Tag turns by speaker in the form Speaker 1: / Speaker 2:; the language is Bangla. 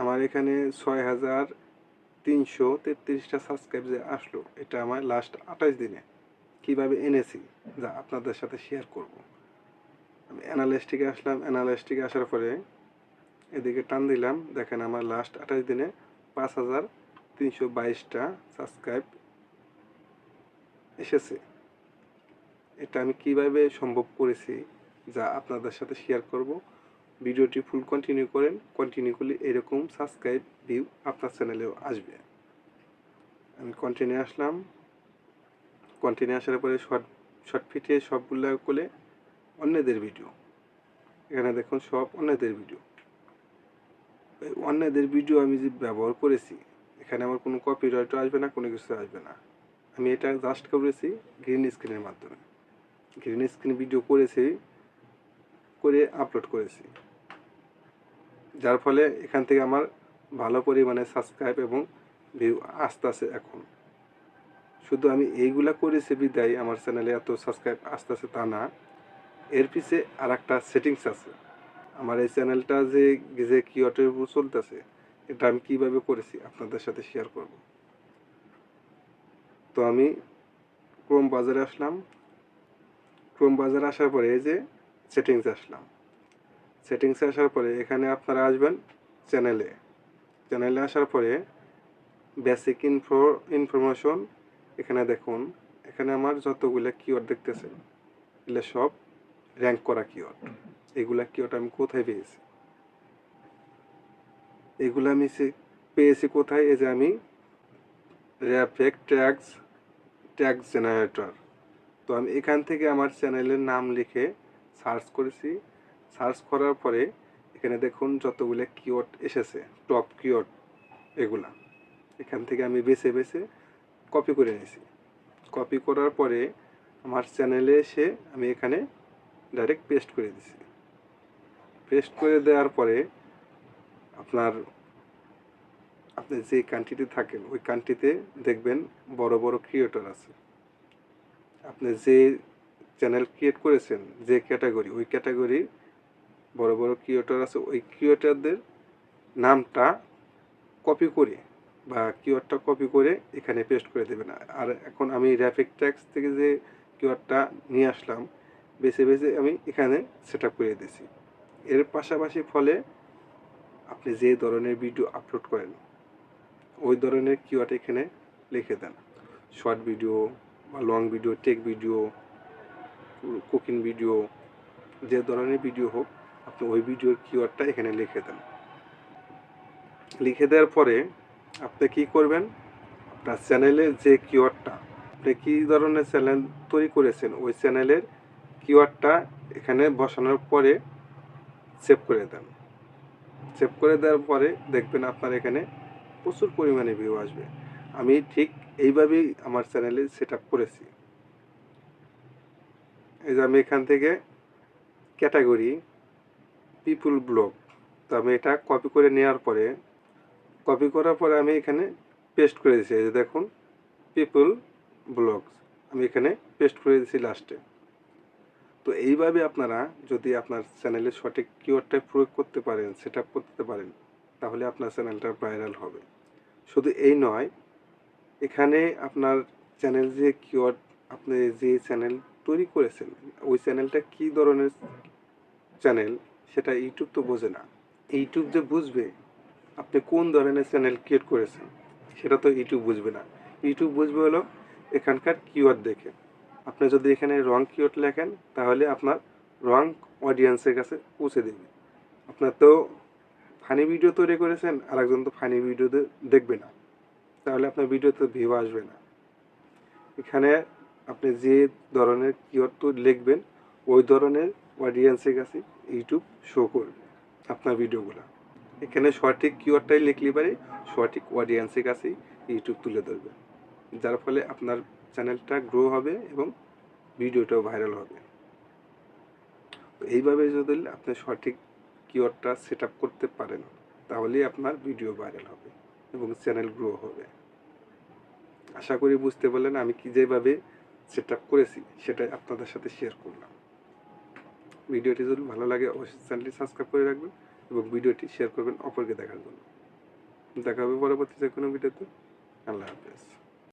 Speaker 1: আমার এখানে ছয় হাজার তিনশো তেত্রিশটা সাবস্ক্রাইব যে আসলো, এটা আমার লাস্ট আঠাশ দিনে। কীভাবে এনেছি? যা আপনাদের সাথে শেয়ার করব। আমি অ্যানালিস্টিকে আসলাম অ্যানালিস্টিকে আসার পরে এদিকে টান দিলাম। দেখেন আমার লাস্ট আঠাশ দিনে পাঁচ হাজার তিনশো বাইশটা সাবস্ক্রাইব এসেছে। এটা আমি কীভাবে সম্ভব করেছি? যা আপনাদের সাথে শেয়ার করব। ভিডিওটি ফুল কন্টিনিউ করেন কন্টিনিউ করলে এরকম সাবস্ক্রাইব ভিউ আপনার চ্যানেলেও আসবে। আমি কন্টিনিউ আসলাম। কন্টিনিউ আসার পরে শর্ট শর্ট ফিটে সবগুলো করলে অন্যদের ভিডিও এখানে দেখুন সব অন্যদের ভিডিও অন্যদের ভিডিও আমি যে ব্যবহার করেছি, এখানে আমার কোনো কপি কপিরাইটও আসবে না, কোনো কিছু আসবে না। আমি এটা জাস্ট করেছি গ্রিন স্ক্রিনের মাধ্যমে। গ্রিন স্ক্রিন ভিডিও করেছি, করে আপলোড করেছি। যার ফলে এখান থেকে আমার ভালো পরিমাণে সাবস্ক্রাইব এবং ভিউ আসতেছে এখন। শুধু আমি এইগুলা করেছি বিদায়, আমার চ্যানেলে এত সাবস্ক্রাইব আসতেছে তা না। এর পিছে আর একটা সেটিংস আছে। আমার এই চ্যানেলটা যে যে কিওয়ার্ডের উপর চলতেছে, এটা আমি কীভাবে করেছি আপনাদের সাথে শেয়ার করব। তো আমি ক্রোম বাজারে আসলাম। ক্রোম বাজারে আসার পরে এই যে সেটিংস আসলাম। সেটিংসে আসার পরে এখানে আপনারা আসবেন চ্যানেলে। চ্যানেলে আসার পরে বেসিক ইনফো ইনফরমেশন এখানে দেখুন। এখানে আমার যতগুলো কিওয়ার্ড দেখতেছেন, এগুলো সব র্যাঙ্ক করা কিওয়ার্ড এগুলা কিওয়ার্ড আমি কোথায় পেয়েছি? এগুলো আমি পেয়েছি কোথায়? এই যে আমি র্যাপেক ট্যাগস ট্যাক্স জেনারেটর তো আমি এখান থেকে আমার চ্যানেলের নাম লিখে সার্চ করেছি। সার্চ করার পরে এখানে দেখুন যতগুলো কিওয়ার্ড এসেছে, টপ কিওয়ার্ড এগুলা। এখান থেকে আমি বেছে বেছে কপি করে নিয়েছি কপি করার পরে আমার চ্যানেলে এসে আমি এখানে ডাইরেক্ট পেস্ট করে দিছি। পেস্ট করে দেওয়ার পরে আপনার, আপনি যে কান্ট্রিতে থাকেন, ওই কান্ট্রিতে দেখবেন বড় বড় ক্রিয়েটর আছে। আপনি যে চ্যানেল ক্রিয়েট করেছেন, যে ক্যাটাগরি ওই ক্যাটাগরির বড় বড় ক্রিয়েটর আছে, ওই ক্রিয়েটরদের নামটা কপি করে বা কিওয়ার্ডটা কপি করে এখানে পেস্ট করে দেবেন। আর এখন আমি র্যাফিক ট্যাক্স থেকে যে কিওয়ার্ডটা নিয়ে আসলাম, বেছে বেছে আমি এখানে সেট করে দিয়েছি। এর পাশাপাশি ফলে আপনি যে ধরনের ভিডিও আপলোড করেন, ওই ধরনের কিওয়ার্ড এখানে লিখে দেন। শর্ট ভিডিও বা long video tech video cooking video যে ধরনের ভিডিও হোক আপনি ওই ভিডিওর কিওয়ার্ডটা এখানে লিখে দেন। লিখে দেওয়ার পরে আপনি কি করবেন? আপনার চ্যানেলে যে কিওয়ার্ডটা আপনি কী ধরনের চ্যানেল তৈরি করেছেন, ওই চ্যানেলের কিওয়ার্ডটা এখানে বসানোর পরে সেভ করে দেন। সেভ করে দেওয়ার পরে দেখবেন আপনার এখানে প্রচুর পরিমাণে ভিউ আসবে। আমি ঠিক এইভাবেই আমার চ্যানেলে সেট করেছি। এই যে আমি এখান থেকে ক্যাটাগরি পিপুল ব্লগ তো আমি এটা কপি করে নেওয়ার পরে কপি করার পরে আমি এখানে পেস্ট করে দিয়েছি। এই যে দেখুন পিপুল ব্লগস আমি এখানে পেস্ট করে দিয়েছি লাস্টে তো এইভাবে আপনারা যদি আপনার চ্যানেলে সঠিক কিওয়ার্ডটা প্রয়োগ করতে পারেন সেট করতে পারেন, তাহলে আপনার চ্যানেলটা ভাইরাল হবে। শুধু এই নয়, এখানে আপনার চ্যানেল যে কিওয়ার্ড আপনি যে চ্যানেল তৈরি করেছেন, ওই চ্যানেলটা কী ধরনের চ্যানেল সেটা ইউটিউব তো বোঝে না। ইউটিউব যে বুঝবে আপনি কোন ধরনের চ্যানেল ক্রিয়েট করেছেন, সেটা তো ইউটিউব বুঝবে না। ইউটিউব বুঝবে হলো এখানকার কিওয়ার্ড দেখে। আপনি যদি এখানে রং কিওয়ার্ড লেখেন, তাহলে আপনার রং অডিয়েন্সের কাছে পৌঁছে দেবে। আপনার তো ফানি ভিডিও তৈরি করেছেন আর একজন তো ফানি ভিডিও দেখবে না। তাহলে আপনার ভিডিওতে ভিউ আসবে না। এখানে আপনি যে ধরনের কিওয়ার্ড তো লিখবেন, ওই ধরনের অডিয়েন্সের কাছে ইউটিউব শো করবে আপনার ভিডিওগুলো এখানে সঠিক কিওয়ার্ডটাই লিখলে পারে, সঠিক অডিয়েন্সের কাছেই ইউটিউব তুলে ধরবে। যার ফলে আপনার চ্যানেলটা গ্রো হবে এবং ভিডিওটাও ভাইরাল হবে। এইভাবে যদি আপনি সঠিক কিওয়ার্ডটা সেট আপ করতে পারেন, তাহলেই আপনার ভিডিও ভাইরাল হবে এবং চ্যানেল গ্রো হবে। আশা করি বুঝতে পারলেন আমি কি যেভাবে সেট আপ করেছি, সেটাই আপনাদের সাথে শেয়ার করলাম। ভিডিওটি যদি ভালো লাগে, অবশ্যই চ্যানেলটি সাবস্ক্রাইব করে রাখবেন এবং ভিডিওটি শেয়ার করবেন অপরকে দেখার জন্য। দেখা হবে পরবর্তী যে কোনো ভিডিওতে। আল্লাহ হাফেজ।